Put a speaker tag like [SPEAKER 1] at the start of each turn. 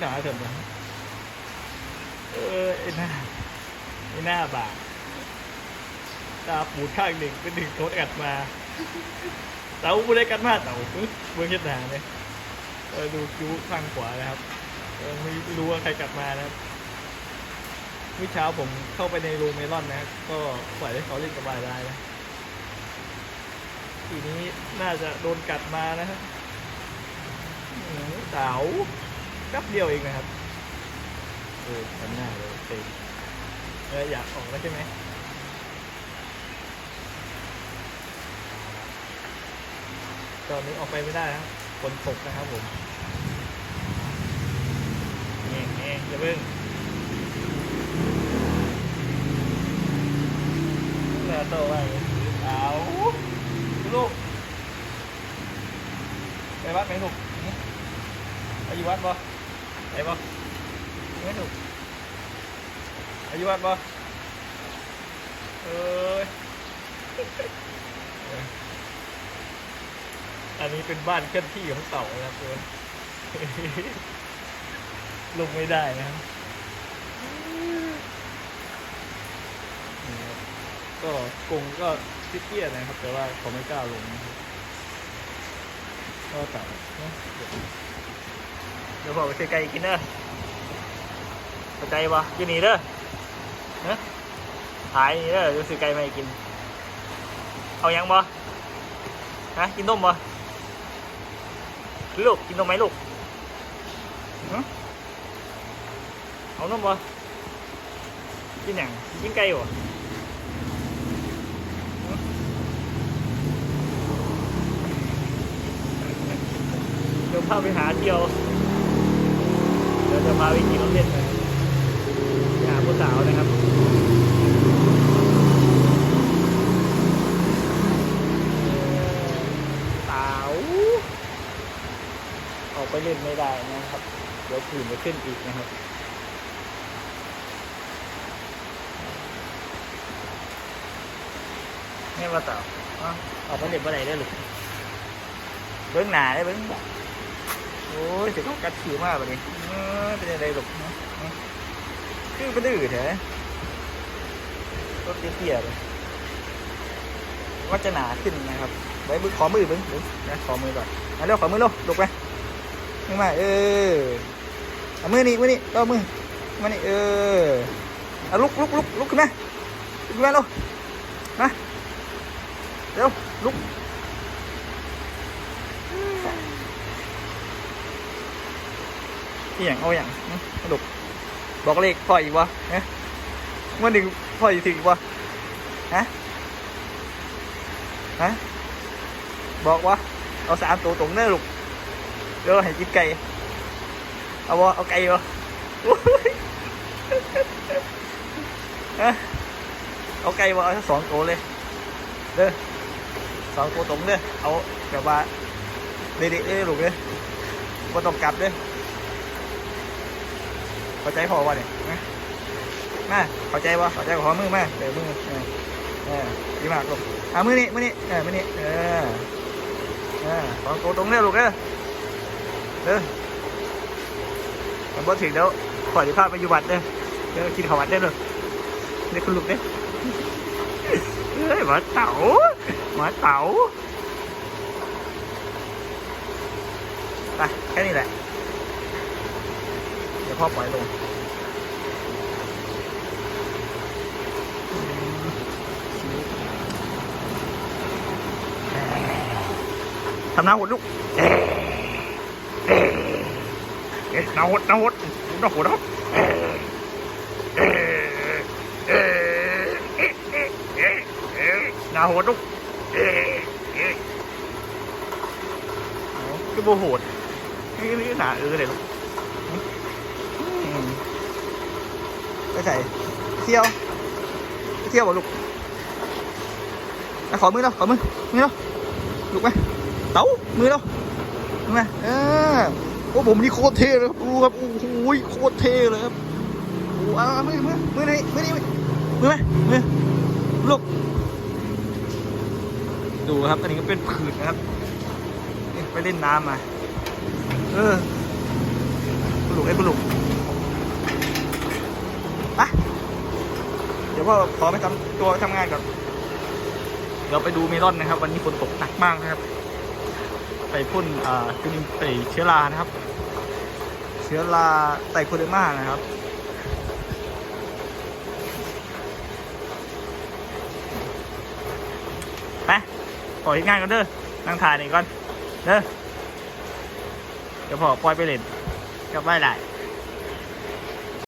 [SPEAKER 1] หนาเถอะนะเออไอ้หน้าไอ้หน้าบาตาปูดข้างหนึ่งเป็นหนึ่งโคตรกัดมาเต่าไม่ได้กัดมาเต่าเบื้องเช็ดหนาเลยเออดูคิ้วข้างขวานะครับเออไม่รู้ว่าใครกัดมานะครับเมื่อเช้าผมเข้าไปในรูเมลอนนะครับก็ปล่อยให้เขาเล่นสบายได้นะทีนี้น่าจะโดนกัดมานะครับอืมเต๋า แป๊บเดียวเองนะครับเออทำหน้าเลยเต็มเอออยากออกแล้วใช่ไหมตอนนี้ออกไปไม่ได้ครับฝนตกนะครับผมเงี้ยเงี้ยอย่าเพิ่งเออโตไปเต๋าลูกไปวัดไหมลูกไปอยู่วัดบ่ ไปบ่ไม่ลูกไปอยู่วัดบ่เอ้ยอันนี้เป็นบ้านเคลื่อนที่ของเต่านะครับทุกคนลงไม่ได้นะครับก็กงก็เตี้ยนะครับ แต่ว่าเขาไม่กล้าลงก็เต่าเนะ ดี๋ยวพอไปซื้อไก่กินเด้อเข้าใจปะกินนี่เด้อเนอะขายนี่เด้อเดี๋ยวซื้อไก่มาให้กิน เอายังบ่ฮะกินนมบ่ลูกกินนมไหมลูกฮะเอานมบ่กินหยังกินไก่บ่ฮะเดี๋ยวพาไปหาเที่ยว ดี๋ยวจะพาไปกินรถเล่นนะครับไปหาผู้สาวนะครับสาวออกไปเล่นไม่ได้นะครับ เดี๋ยวผื่นจะขึ้นอีกนะครับนี่มาต่อเอาอกไปเล่นเมื่อไหร่ได้หรือเบิ้งหนาได้เบิ้งโอ้ยจะต้องกัดขิวมากแบบนี้ เป็นอะไรหรอกเนะคือเป็นดื้อแท้รถเตี้ยๆเลยว่าจะหนาขึ้นนะครับ ไว้มือขอมือเบิ้งบิ้งนะขอมือก่อนมาเร็วขอมือเร็วลุกไปมือมาเออเอามือนี่มือนี่เอามือมานี่เออเอาลุกลุกลุกลุกขึ้นมาลุกขึ้นมาเร็วมาเร็วลุก อีหยังเอาอย่างนะลุกบอกเลขพ่ออีกวะเนะเมื่อหนึ่งพ่ออีกถึงอีวะฮะฮะบอกว่าเอาสามตัวตรงเน้อลูกเดี๋ยวให้กินไก่เอาบ่เอาไก่บ่โอ้ยฮะเอาไก่บ่เอาสองตัวเลยเด้อสองตัวตรงเด้อเอาแบบว่าเด็ดๆเด้อลูกเด้อบ่ต้องกลับเด้อ เข้าใจพอวะเนี่ยมาเข้าใจบ่เข้าใจขอมือมาเดี๋ยวมือเออดีมากลูกเอามือนี่มือนี่เออมือนี่เอออ่าขอโกตรงเด้อลูกเด้อเด้อผมบ่ถึงแล้วขอที่พไปอยู่วัดเด้อเด้อกินข้าววัดเด้อเด้อเด้อคุณลูกเด้อเฮ้ยหมาเต๋าหมาเต๋าไปแค่นี้แหละ พ่อปล่อยลงทำหน้าหดลูกเอ๊ะเอ๊ะเอ๊ะหน้าหดหน้าหดหน้าหดหน้าหดเอ๊ะเอ๊ะเอ๊ะเอ๊ะเอ๊ะเอ๊ะเอ๊ะหน้าหดลูกเอ๊ะเอ๊ะเอาคือโบโหดนี่นี่หนาเออเลยลูก อืมไปใส่เที่ยวเที่ยวบ่ลูกขอมือแล้วขอมือมือแล้วลูกไหมเต๋ามือเราเห็นไหมเออโอ้ผมนี่โคตรเท่เลยครับดูครับโอ้โหโคตรเท่เลยครับโอ้อ่ามือมือมือไหนมือนี่มือไหมมือลูกดูครับอันนี้ก็เป็นผืนนะครับไปเล่นน้ำมาเออ ลูกไอ้บุลูกไป เดี๋ยวพ่อขอไปทำตัวไปทำงานก่อนเดี๋ยวไปดูเมลอนนะครับ วันนี้ฝนตกหนักมากนะครับ ไปพ่นอ่าจุลินไปเชื้อรานะครับ เชื้อราไตโคเดอร์มานะครับไปขอเห็นงานกันเด้อนั่งถ่ายหนี่ก่อนเด้อเดี๋ยวพอปล่อยไปเล่นกลับบ้านได้